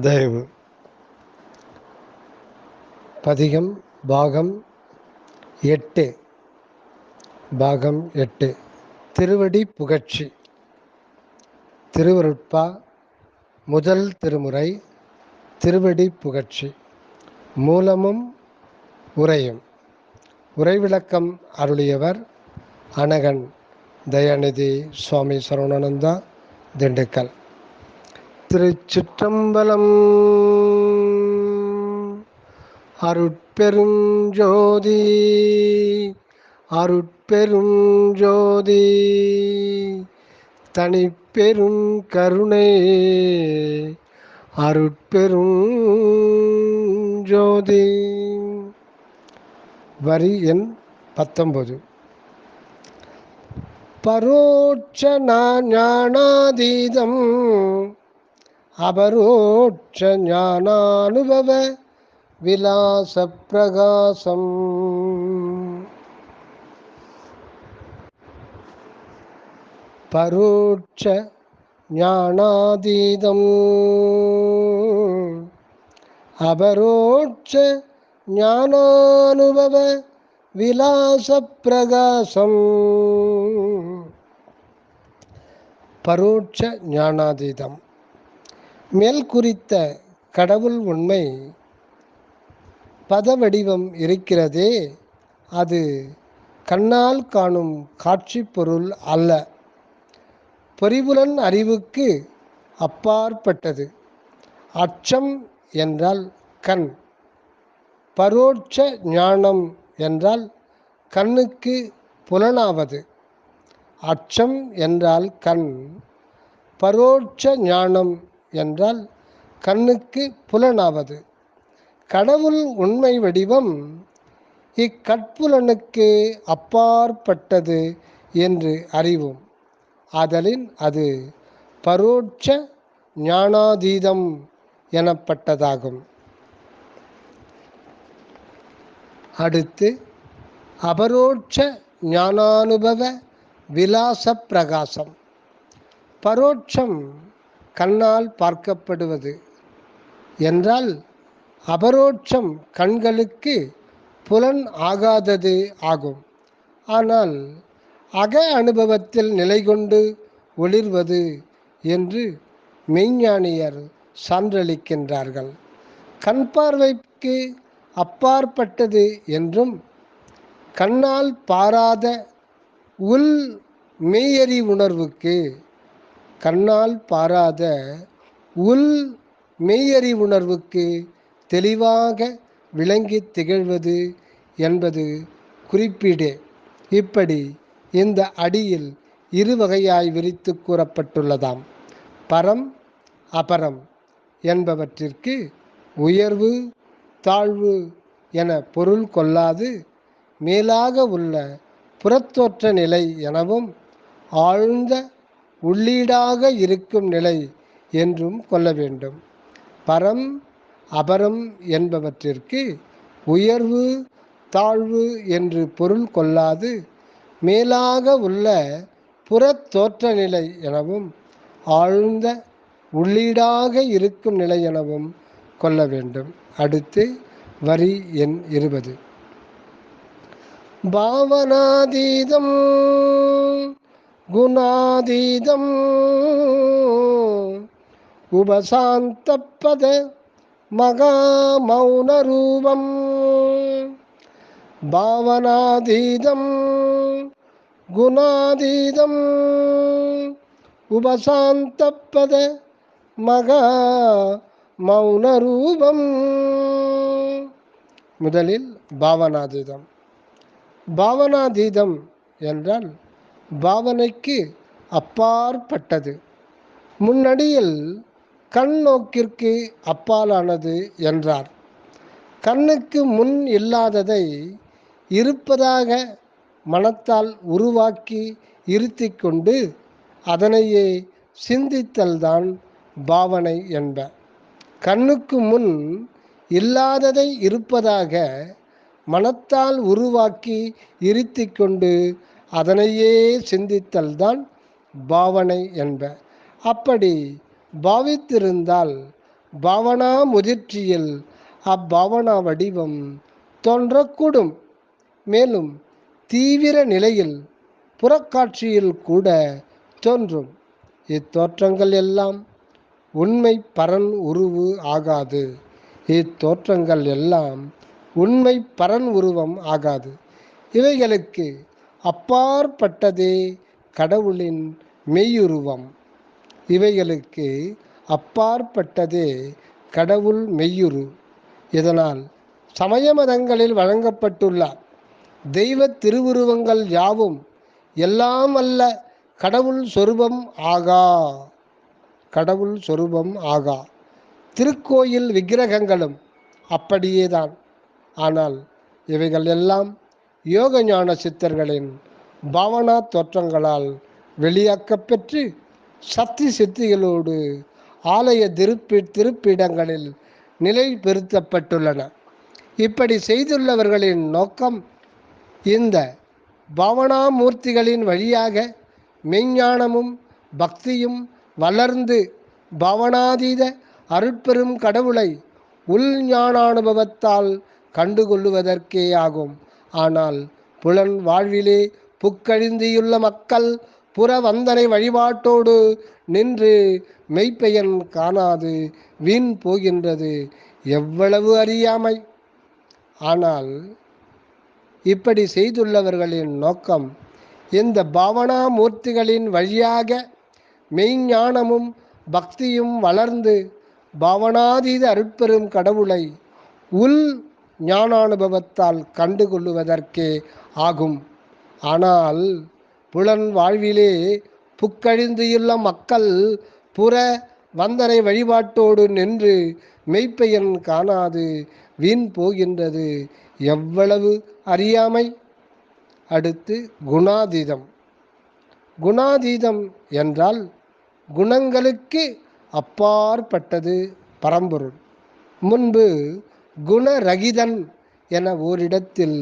தயவு. பதிகம் பாகம் எட்டு. பாகம் எட்டு. திருவடி புகழ்ச்சி. திருவருட்பா முதல் திருமுறை திருவடி புகழ்ச்சி. மூலமும் உரையும். உரைவிளக்கம் அருளியவர் அனகன். தயாநிதி சுவாமி சரவணானந்தா திண்டுக்கல். திருச்சிற்றம்பலம். அருட்பெருஞ்சோதி. அருட்பெருஞ்சோதி. தனிப்பெரும் கருணை அருட்பெரும் ஜோதி வரி எண் பத்தொன்பது பரோட்ச ஞானாதீதம். அபரோட்ச ஞானானுபவ விலாச பிரகாசம் பரோட்ச ஞானாதீதம். அபரோட்ச ஞானானுபவ விலாச பிரகாசம் பரோட்ச ஞானாதீதம். மேல் குறித்த கடவுள் உண்மை பதவடிவம் இருக்கிறதே அது கண்ணால் காணும் காட்சி பொருள் அல்ல. பொறிபுலன் அறிவுக்கு அப்பாற்பட்டது. அச்சம் என்றால் கண். பரோட்ச ஞானம் என்றால் கண்ணுக்கு புலனாவது. அச்சம் என்றால் கண். பரோட்ச ஞானம் என்றால் கண்ணுக்கு புலனாவது. கடவுள் உண்மை வடிவம் இக்கட்புலனுக்கு அப்பாற்பட்டது என்று அறிவோம். ஆதலின் அது பரோட்ச ஞானாதீதம் எனப்பட்டதாகும். அடுத்து அபரோட்ச ஞானானுபவ விலாச பிரகாசம். பரோட்சம் கண்ணால் பார்க்கப்படுவது. என்றால் அபரோட்சம் கண்களுக்கு புலன் ஆகாதது ஆகும். ஆனால் அக அனுபவத்தில் நிலை கொண்டு ஒளிர்வது என்று மெய்ஞானியர் சான்றளிக்கின்றார்கள். கண் பார்வைக்கு அப்பாற்பட்டது என்றும் கண்ணால் பாராத உள் மெய்யறி உணர்வுக்கு கண்ணால் பாராத உள் மெய்யறி உணர்வுக்கு தெளிவாக விளங்கி திகழ்வது என்பது குறிப்பீடே. இப்படி இந்த அடியில் இரு வகையாய் விரித்து கூறப்பட்டுள்ளதாம். பரம் அபரம் என்பவற்றிற்கு உயர்வு தாழ்வு என பொருள் கொள்ளாது மேலாக உள்ள புறத்தோற்ற நிலை எனவும் ஆழ்ந்த உள்ளீடாக இருக்கும் நிலை என்றும் கொள்ள வேண்டும். பரம் அபரம் என்பவற்றிற்கு உயர்வு தாழ்வு என்று பொருள் கொள்ளாது மேலாக உள்ள புறத்தோற்ற நிலை எனவும் ஆழ்ந்த உள்ளீடாக இருக்கும் நிலை எனவும் கொள்ள வேண்டும். அடுத்து வரி எண் இருபது. பாவனாதீதம் குணாதீதம். உபசாந்தப்பத மகாமௌனரூபம். பாவனாதீதம். குணாதீதம். உபசாந்தப்பத மகா மௌனரூபம் முதலில் பாவனாதீதம். பாவனாதீதம் என்றால் பாவனைக்கு அப்பாற்பட்டது. முன்னடியில் கண் நோக்கிற்கு அப்பாலானது என்றார். கண்ணுக்கு முன் இல்லாததை இருப்பதாக மனத்தால் உருவாக்கி இருத்தி கொண்டு அதனையே சிந்தித்தல்தான் பாவனை என்ப கண்ணுக்கு முன் இல்லாததை இருப்பதாக மனத்தால் உருவாக்கி இருத்தி கொண்டு அதனையே சிந்தித்தல்தான் பாவனை என்ப. அப்படி பாவித்திருந்தால் பாவனா முதிர்ச்சியில் அப்பாவனா வடிவம் தோன்றக்கூடும். மேலும் தீவிர நிலையில் புறக்காட்சியில் கூட தோன்றும். இத்தோற்றங்கள் எல்லாம் உண்மை பரன் உருவு ஆகாது. இத்தோற்றங்கள் எல்லாம் உண்மை பரன் உருவம் ஆகாது. இவைகளுக்கு அப்பாற்பட்டதே கடவுளின் மெய்யுருவம். இவைகளுக்கு அப்பாற்பட்டதே கடவுள் மெய்யுரு. இதனால் சமய மதங்களில் வழங்கப்பட்டுள்ள தெய்வ திருவுருவங்கள் யாவும் எல்லாம் அல்ல கடவுள் சொரூபம் ஆகா. கடவுள் சொரூபம் ஆகா. திருக்கோயில் விக்கிரகங்களும் அப்படியேதான். ஆனால் இவைகள் எல்லாம் யோக ஞான சித்தர்களின் பாவனா தோற்றங்களால் வெளியாக்கப்பெற்று சக்தி சித்திகளோடு ஆலய திருப்பி திருப்பிடங்களில் நிலை பெருத்தப்பட்டுள்ளன இப்படி செய்துள்ளவர்களின் நோக்கம் இந்த பவனாமூர்த்திகளின் வழியாக மெஞ்ஞானமும் பக்தியும் வளர்ந்து பவனாதீத அருட்பெரும் கடவுளை உள் ஞானானுபவத்தால் கண்டுகொள்ளுவதற்கே ஆகும் ஆனால் புலன் வாழ்விலே புக்கழிந்தியுள்ள மக்கள் புற வந்தனை வழிபாட்டோடு நின்று மெய்ப்பெயன் காணாது வீண் போகின்றது எவ்வளவு அறியாமை. ஆனால் இப்படி செய்துள்ளவர்களின் நோக்கம் இந்த பாவனா மூர்த்திகளின் வழியாக மெய்ஞானமும் பக்தியும் வளர்ந்து பாவனாதீத அருட்பெரும் கடவுளை உள் ஞானானுபவத்தால் கண்டுகொள்ளுவதற்கே ஆகும். ஆனால் புலன் வாழ்விலே புக்கழிந்துள்ள மக்கள் புற வந்தரை வழிபாட்டோடு நின்று மெய்ப்பெயன் காணாது வீண் போகின்றது எவ்வளவு அறியாமை? அடுத்து குணாதீதம். குணாதீதம் என்றால் குணங்களுக்கு அப்பாற்பட்டது பரம்பொருள். முன்பு குணரகிதன் என ஓரிடத்தில்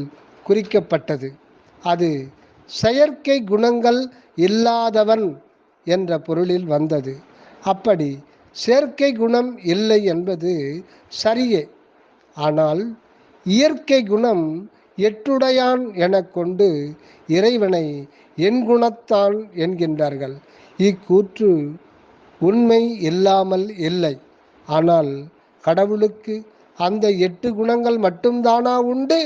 குறிக்கப்பட்டது. அது செயற்கை குணங்கள் இல்லாதவன் என்ற பொருளில் வந்தது. அப்படி செயற்கை குணம் இல்லை என்பது சரியே. ஆனால் இயற்கை குணம் எட்டுடையான் என கொண்டு இறைவனை என் குணத்தான் என்கின்றார்கள். இக்கூற்று உண்மை இல்லாமல் இல்லை. ஆனால் கடவுளுக்கு அந்த எட்டு குணங்கள் மட்டும்தானா உண்டு?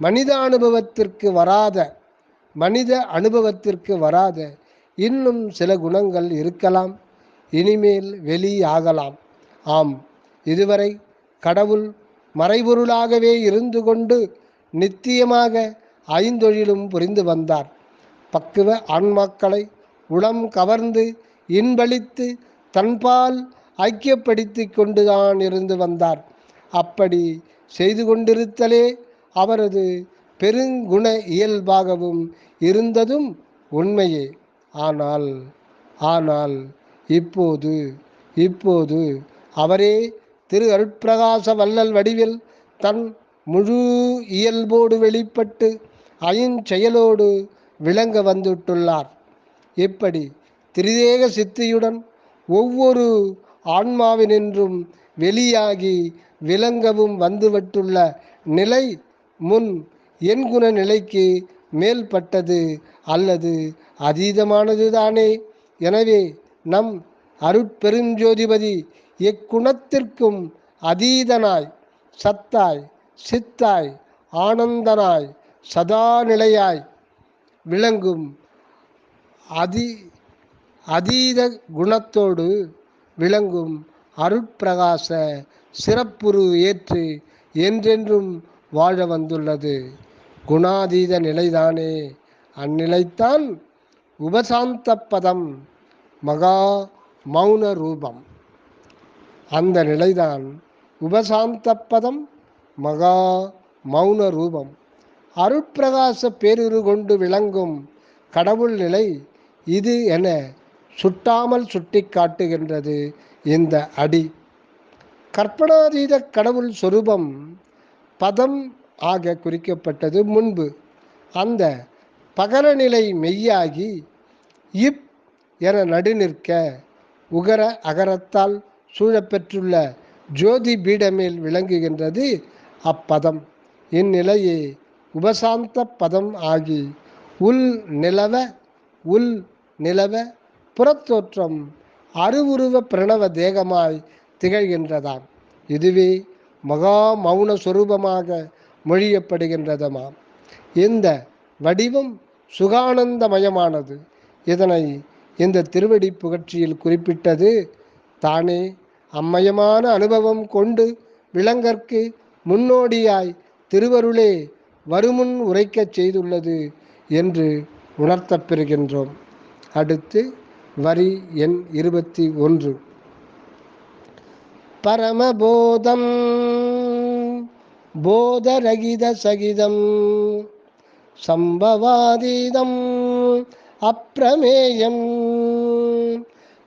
மனித அனுபவத்திற்கு வராத மனித அனுபவத்திற்கு வராத இன்னும் சில குணங்கள் இருக்கலாம் இனிமேல் வெளியாகலாம். ஆம் இதுவரை கடவுள் மறைபொருளாகவே இருந்து கொண்டு நித்தியமாக ஐந்தொழிலும் புரிந்து வந்தார். பக்குவ ஆன்மாக்களை உளம் கவர்ந்து இன்பளித்து தன்பால் ஐக்கியப்படுத்தி கொண்டுதான் இருந்து வந்தார். அப்படி செய்து கொண்டிருத்தலே அவரது பெருங்குண இயல்பாகவும் இருந்ததும் உண்மையே. ஆனால் ஆனால் இப்போது இப்போது அவரே திரு அருட்பிரகாச வள்ளல் வடிவில் தன் முழு இயல்போடு வெளிப்பட்டு ஐஞ்செயலோடு விளங்க வந்துட்டுள்ளார். இப்படி திரிதேக சித்தியுடன் ஒவ்வொரு ஆன்மாவினின்றும் வெளியாகி விளங்கவும் வந்துவிட்டுள்ள நிலை முன் எண்குண நிலைக்கு மேல்பட்டது அல்லது அதீதமானதுதானே? எனவே நம் அருட்பெருஞ்சோதிபதி எக்குணத்திற்கும் அதீதனாய் சத்தாய் சித்தாய் ஆனந்தனாய் சதா நிலையாய் விளங்கும் அதி அதீத குணத்தோடு விளங்கும் அருட்பிரகாச சிறப்புரு ஏற்று என்றென்றும் வாழ வந்துள்ளது. குணாதீத நிலைதானே? அந்நிலைத்தான் உபசாந்த பதம் மகா மௌன ரூபம். அந்த நிலைதான் உபசாந்த பதம் மகா மௌன ரூபம். அருட்பிரகாச பேருரு கொண்டு விளங்கும் கடவுள் நிலை இது என சுட்டாமல் சுட்டி காட்டுகின்றது இந்த அடி. கற்பனாதீத கடவுள் சொரூபம் பதம் ஆக குறிக்கப்பட்டது முன்பு. அந்த பகரநிலை மெய்யாகி இப் என நடுநிற்க உகர அகரத்தால் சூழப்பெற்றுள்ள ஜோதி பீடமேல் விளங்குகின்றது அப்பதம். இந்நிலையே உபசாந்த பதம் ஆகி உள் நிலவ உள் நிலவ புறத்தோற்றம் அருவுருவ பிரணவ தேகமாய் திகழ்கின்றதாம். இதுவே மகா மௌன சொரூபமாக மொழியப்படுகின்றதமாம். இந்த வடிவம் சுகானந்தமயமானது. இதனை இந்த திருவடி புகழ்ச்சியில் குறிப்பிட்டது தானே. அம்மயமான அனுபவம் கொண்டு விலங்கற்கு முன்னோடியாய் திருவருளே வருமுன் உரைக்கச் செய்துள்ளது என்று உணர்த்தப்பெறுகின்றோம் அடுத்து வரி எண் இருபத்தி ஒன்று. பரமபோதம் போதரகித சகிதம் சம்பவாதீதம் அப்பிரமேயம்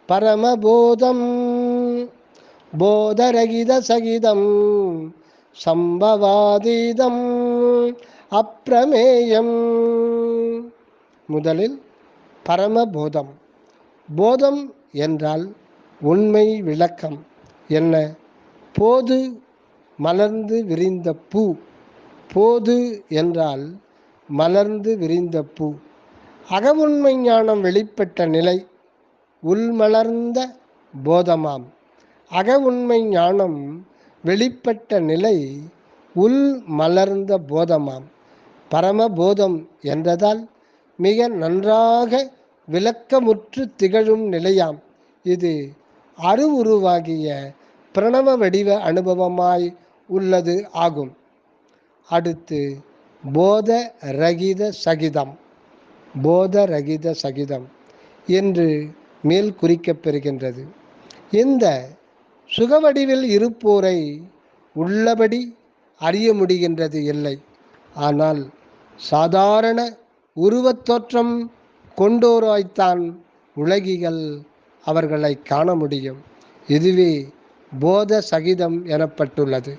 பரமபோதம் போதரகித சகிதம் சம்பவாதீதம் அப்பிரமேயம் முதலில் பரமபோதம். போதம் என்றால் உண்மை விளக்கம். என்ன? போது மலர்ந்து விரிந்த பூ. போது என்றால் மலர்ந்து விரிந்த பூ. அகவுண்மை ஞானம் வெளிப்பட்ட நிலை உள்மலர்ந்த போதமாம். அகவுண்மை ஞானம் வெளிப்பட்ட நிலை உள் மலர்ந்த போதமாம். பரமபோதம் என்றதால் மிக நன்றாக விளக்கமுற்று திகழும் நிலையாம். இது அருவுருவாகிய பிரணவ வடிவ அனுபவமாய் உள்ளது ஆகும். அடுத்து போத ரகித சகிதம். போத ரகித சகிதம் என்று மேல் குறிக்கப்பெறுகின்றது இந்த சுகவடிவில் இருப்போரை உள்ளபடி அறிய முடிகின்றது இல்லை. ஆனால் சாதாரண உருவத்தோற்றம் கொண்டோராய்த்தான் உலகிகள் அவர்களை காண முடியும். இதுவே போத சகிதம் எனப்பட்டுள்ளது.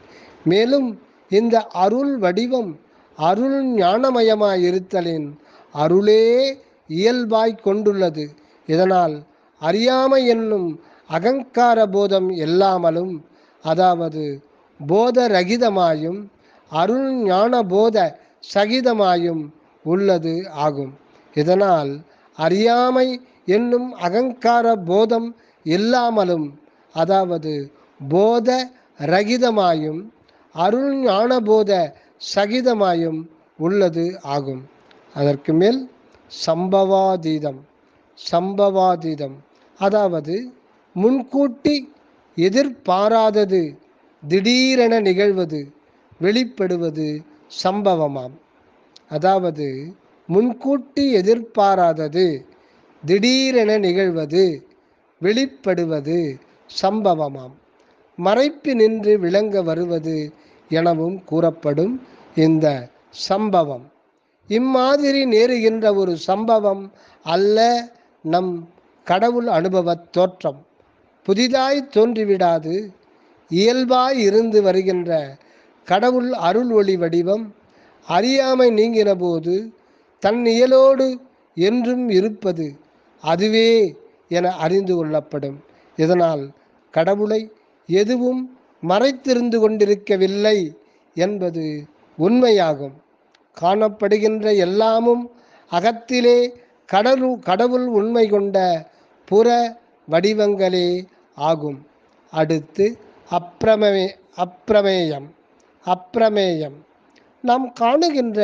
மேலும் இந்த அருள் வடிவம் அருள் ஞானமயமாய் இருத்தலின் அருளே இயல்பாய் கொண்டுள்ளது. இதனால் அறியாமை என்னும் அகங்கார போதம் இல்லாமலும் அதாவது போத ரகிதமாயும் அருள் ஞான போத சகிதமாயும் உள்ளது ஆகும். இதனால் அறியாமை என்னும் அகங்கார போதம் இல்லாமலும் அதாவது போத ரகிதமாயும் அருள் ஞானபோத சகிதமாயும் உள்ளது ஆகும். அதற்கு மேல் சம்பவாதீதம் சம்பவாதீதம். அதாவது முன்கூட்டி எதிர்பாராதது திடீரென நிகழ்வது வெளிப்படுவது சம்பவமாம். அதாவது முன்கூட்டி எதிர்பாராதது திடீரென நிகழ்வது வெளிப்படுவது சம்பவமாம். மறைப்பு நின்று விளங்க வருவது எனவும் கூறப்படும் இந்த சம்பவம். இம்மாதிரி நேருகின்ற ஒரு சம்பவம் அல்ல நம் கடவுள் அனுபவத் தோற்றம். புதிதாய் தோன்றிவிடாது இயல்பாய் இருந்து வருகின்ற கடவுள் அருள் ஒளி வடிவம் அறியாமை நீங்கின போது தன் இயலோடு என்றும் இருப்பது அதுவே என அறிந்து கொள்ளப்படும். இதனால் கடவுளை எதுவும் மறைத்திருந்து கொண்டிருக்கவில்லை என்பது உண்மையாகும். காணப்படுகின்ற எல்லாமும் அகத்திலே கடலு கடவுள் உண்மை கொண்ட புற வடிவங்களே ஆகும். அடுத்து அப்பிரமே அப்பிரமேயம் அப்பிரமேயம் நாம் காணுகின்ற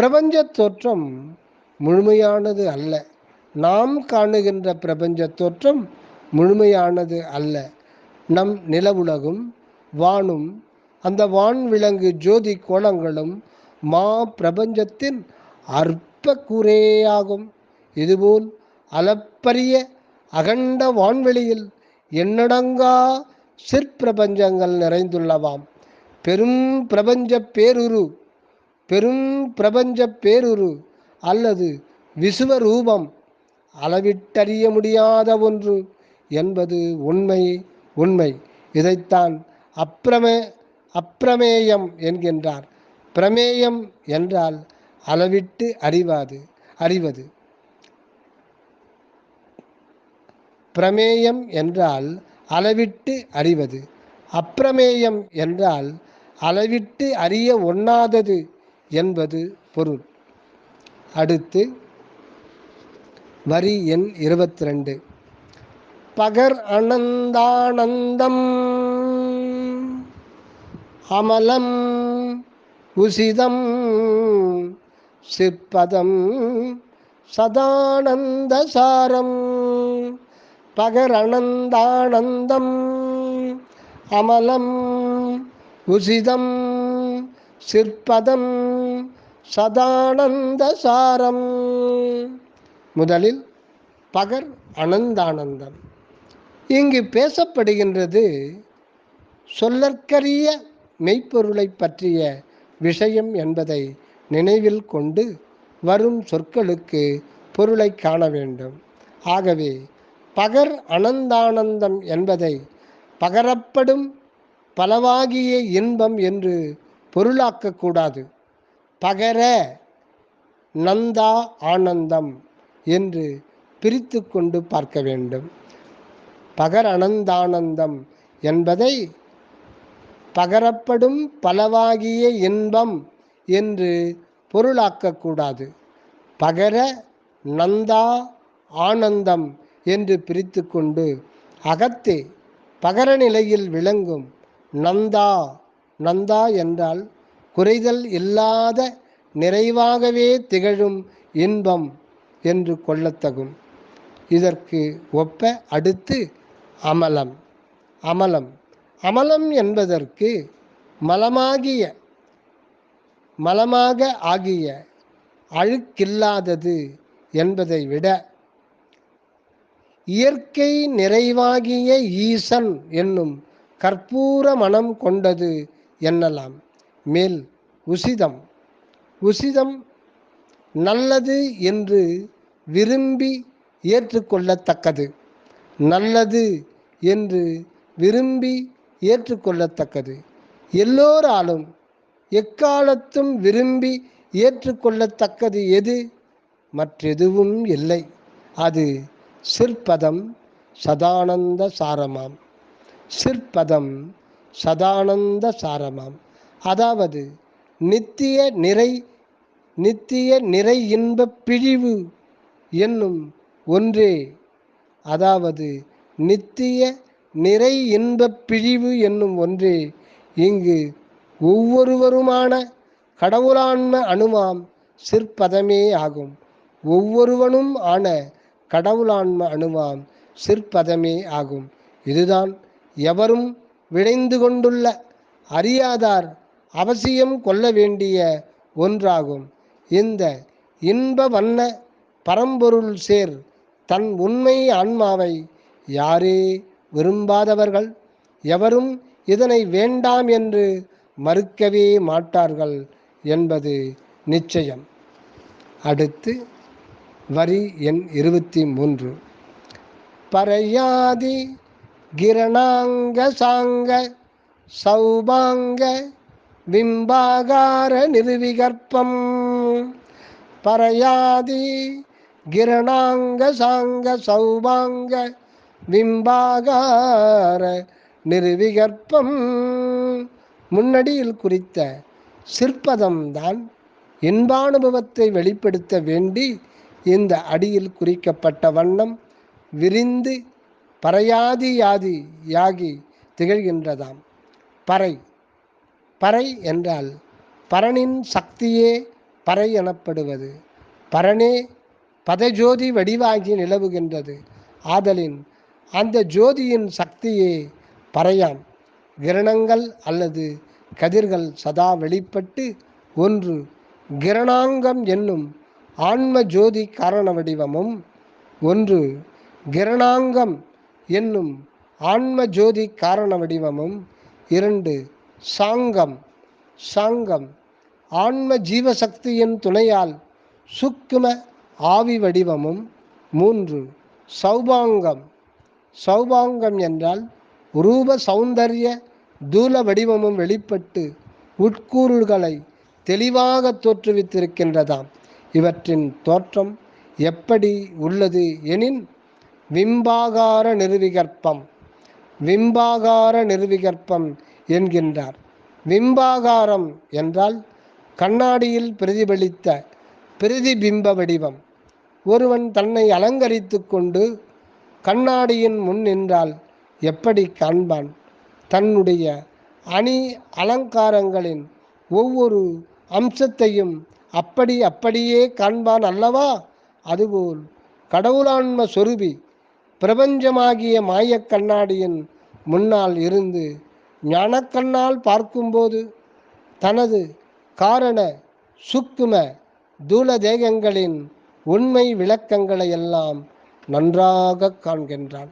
பிரபஞ்ச தோற்றம் முழுமையானது அல்ல. நாம் காணுகின்ற பிரபஞ்ச தோற்றம் முழுமையானது அல்ல. நம் நிலவுலகும் வானும் அந்த வான் விலங்கு ஜோதி கோலங்களும் மா பிரபஞ்சத்தின் அற்ப கூரேயாகும் இதுபோல் அளப்பரிய அகண்ட வான்வெளியில் எண்ணடங்கா சிற்பிரபஞ்சங்கள் நிறைந்துள்ளவாம். பெரும் பிரபஞ்ச பேருரு பெரும் பிரபஞ்ச பேருரு அல்லது விசுவரூபம் அளவிட்டறிய முடியாத ஒன்று என்பது உண்மை உண்மை. இதைத்தான் அப்பிரமே அப்பிரமேயம் என்கின்றார். பிரமேயம் என்றால் அளவிட்டு அறிவாது அறிவது. பிரமேயம் என்றால் அளவிட்டு அறிவது. அப்பிரமேயம் என்றால் அளவிட்டு அறிய ஒண்ணாதது என்பது பொருள். அடுத்து வரி எண் இருபத்தி ரெண்டு பகர் அனந்தானந்தம் அமலம் உசிதம் சிற்பதம் சதானந்த சாரம். பகர் அனந்தானந்தம் அமலம் உசிதம் சிற்பதம் சதானந்த சாரம். முதலில் பகர் அனந்தானந்தம். இங்கு பேசப்படுகின்றது சொல்லற்கரிய மெய்ப்பொருளை பற்றிய விஷயம் என்பதை நினைவில் கொண்டு வரும் சொற்களுக்கு பொருளை காண வேண்டும். ஆகவே பகர் அனந்தானந்தம் என்பதை பகரப்படும் பலவாகிய இன்பம் என்று பொருளாக்கக்கூடாது பகர நந்தா ஆனந்தம் என்று பிரித்து கொண்டு பார்க்க வேண்டும். பகர் அனந்தானந்தம் என்பதை பகரப்படும் பலவாகிய இன்பம் என்று பொருளாக்கக்கூடாது பகர நந்தா ஆனந்தம் என்று பிரித்து கொண்டு அகத்தே பகர நிலையில் விளங்கும் நந்தா நந்தா என்றால் குறைதல் இல்லாத நிறைவாகவே திகழும் இன்பம் என்று கொள்ளத்தகும். இதற்கு ஒப்ப அடுத்து அமலம். அமலம். அமலம் என்பதற்கு மலமாகிய மலமாக ஆகிய அழுக்கில்லாதது என்பதை விட இயற்கை நிறைவாகிய ஈசன் என்னும் கற்பூர மனம் கொண்டது என்னலாம்? மேல் உசிதம். உசிதம் நல்லது என்று விரும்பி ஏற்றுக்கொள்ளத்தக்கது. நல்லது என்று விரும்பி ஏற்றுக்கொள்ளத்தக்கது. எல்லோராலும் எக்காலத்தும் விரும்பி ஏற்றுக்கொள்ளத்தக்கது எது? மற்றெதுவும் இல்லை. அது சிற்பதம் சதானந்த சாரமாம். சிற்பதம் சதானந்த சாரமாம். அதாவது நித்திய நிறை நித்திய நிறை இன்பப் பிழிவு என்னும் ஒன்றே. அதாவது நித்திய நிறை இன்பப் பிழிவு என்னும் ஒன்றே. இங்கு ஒவ்வொருவருமான கடவுளான்ம அணுவாம் சிற்பதமே ஆகும். ஒவ்வொருவனும் ஆன கடவுளான்ம அணுவாம் சிற்பதமே ஆகும். இதுதான் எவரும் விளைந்து கொண்டுள்ள அறியாதார் அவசியம் கொள்ள வேண்டிய ஒன்றாகும். இந்த இன்ப வண்ண பரம்பொருள் சேர் தன் உண்மை ஆன்மாவை யாரே விரும்பாதவர்கள்? எவரும் இதனை வேண்டாம் என்று மறுக்கவே மாட்டார்கள் என்பது நிச்சயம். அடுத்து வரி எண் இருபத்தி மூன்று பரையாதி கிரணாங்க சாங்க சௌபாங்க பிம்பாகார நிர்விகற்பம். பரயாதி கிரணாங்க சாங்க சௌபாங்க பிம்பாகார நிர்விகற்பம். முன்னடியில் குறித்த சிற்பதம்தான் இன்பானுபவத்தை வெளிப்படுத்த வேண்டி இந்த அடியில் குறிக்கப்பட்ட வண்ணம் விரிந்து பறையாதி யாதி யாகி திகழ்கின்றதாம். பறை பறை என்றால் பரனின் சக்தியே பறை எனப்படுவது. பரனே பதஜோதி வடிவாகி நிலவுகின்றது. ஆதலின் அந்த ஜோதியின் சக்தியே பறையாம். கிரணங்கள் அல்லது கதிர்கள் சதா வெளிப்பட்டு ஒன்று கிரணாங்கம் என்னும் ஆன்ம ஜோதி காரண வடிவமும் ஒன்று கிரணாங்கம் என்னும் ஆன்ம ஜோதி காரண வடிவமும் இரண்டு சாங்கம் சாங்கம். ஆன்ம ஜீவசக்தியின் துணையால் சுக்கும ஆவி வடிவமும் மூன்று. சௌபாங்கம். சௌபாங்கம் என்றால் ரூப சௌந்தரிய தூல வடிவமும் வெளிப்பட்டு உட்கூறுகளை தெளிவாக தோற்றுவித்திருக்கின்றதாம். இவற்றின் தோற்றம் எப்படி உள்ளது எனின் விம்பாகார நிறுவிகற்பம் விம்பாகார நிறுவிகற்பம் என்கின்றார். விம்பாகாரம் என்றால் கண்ணாடியில் பிரதிபலித்த பிரதிபிம்ப வடிவம். ஒருவன் தன்னை அலங்கரித்து கொண்டு கண்ணாடியின் முன் நின்றால் எப்படி காண்பான்? தன்னுடைய அணி அலங்காரங்களின் ஒவ்வொரு அம்சத்தையும் அப்படி அப்படியே காண்பான் அல்லவா? அதுபோல் கடவுளான்ம சொருபி பிரபஞ்சமாகிய மாயக் கண்ணாடியின் முன்னால் இருந்து ஞானக்கண்ணால் பார்க்கும்போது தனது காரண சுக்கும தூல தேகங்களின் உண்மை விளக்கங்களை எல்லாம் நன்றாக காண்கின்றான்.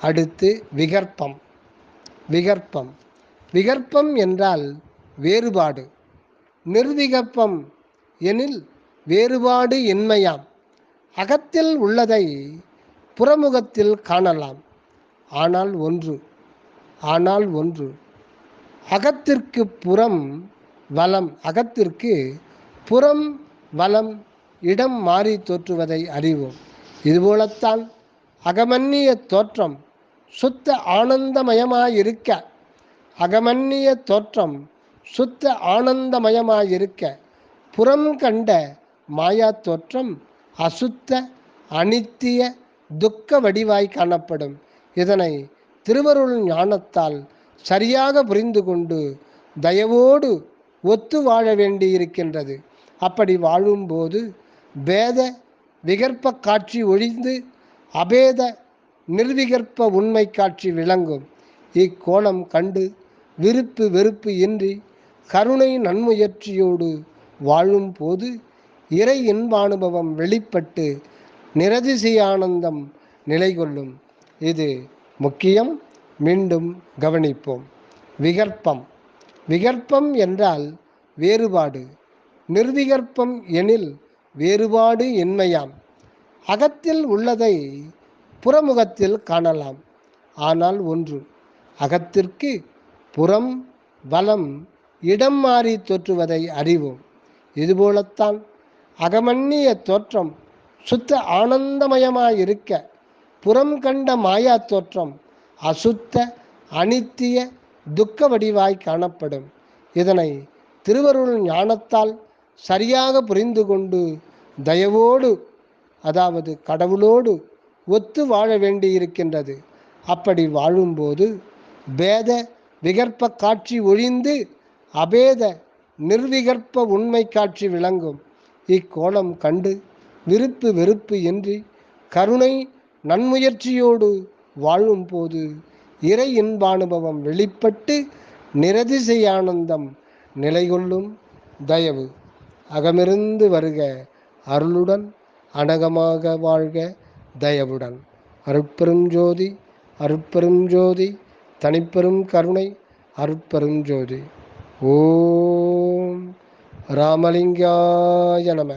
அடுத்து விகற்பம். விகற்பம். விகற்பம் என்றால் வேறுபாடு. நிர்விகற்பம் எனில் வேறுபாடு இன்மையாம். அகத்தில் உள்ளதை புறமுகத்தில் காணலாம். ஆனால் ஒன்று ஆனால் ஒன்று அகத்திற்கு புறம் வலம் அகத்திற்கு புறம் வலம் இடம் மாறி தோற்றுவதை அறிவோம். இதுபோலத்தான் அகமன்னிய தோற்றம் சுத்த ஆனந்தமயமாயிருக்க அகமன்னிய தோற்றம் சுத்த ஆனந்தமயமாயிருக்க புறம் கண்ட மாயா தோற்றம் அசுத்த அனித்திய துக்க வடிவாய் காணப்படும். இதனை திருவருள் ஞானத்தால் சரியாக புரிந்து கொண்டு தயவோடு ஒத்து வாழ வேண்டியிருக்கின்றது. அப்படி வாழும்போது பேத விகற்ப காட்சி ஒழிந்து அபேத நிர்விகற்ப உண்மை காட்சி விளங்கும். இக்கோணம் கண்டு விருப்பு வெறுப்பு இன்றி கருணை நன்முயற்சியோடு வாழும் போது இறை இன்பானுபவம் வெளிப்பட்டு நிரதிசையானந்தம் நிலை கொள்ளும் இது முக்கியம் மீண்டும் கவனிப்போம். விகற்பம். விகற்பம் என்றால் வேறுபாடு. நிர்விகற்பம் எனில் வேறுபாடு இன்மையாம். அகத்தில் உள்ளதை புறமுகத்தில் காணலாம். ஆனால் ஒன்று அகத்திற்கு புறம் வலம் இடம் மாறி தோற்றுவதை அறிவோம். இதுபோலத்தான் அகமன்னிய தோற்றம் சுத்த ஆனந்தமயமாயிருக்க புறம் கண்ட மாயா தோற்றம் அசுத்த அனித்திய துக்க வடிவாய் காணப்படும். இதனை திருவருள் ஞானத்தால் சரியாக புரிந்து கொண்டு தயவோடு அதாவது கடவுளோடு ஒத்து வாழ வேண்டியிருக்கின்றது. அப்படி வாழும்போது பேத விகற்ப காட்சி ஒழிந்து அபேத நிர்விகற்ப உண்மை காட்சி விளங்கும். இக்கோணம் கண்டு விருப்பு வெறுப்பு இன்றி கருணை நன்முயற்சியோடு வாழும்போது இறை இன்பானுபவம் வெளிப்பட்டு நிரதிசை ஆனந்தம் நிலைகொள்ளும் தயவு. அகமிருந்து வருக அருளுடன் அனகமாக வாழ்க தயவுடன். அருட்பெருஞ்சோதி அருட்பெருஞ்சோதி தனிப்பெரும் கருணை அருட்பெருஞ்சோதி. ஓம் ராமலிங்காய நம.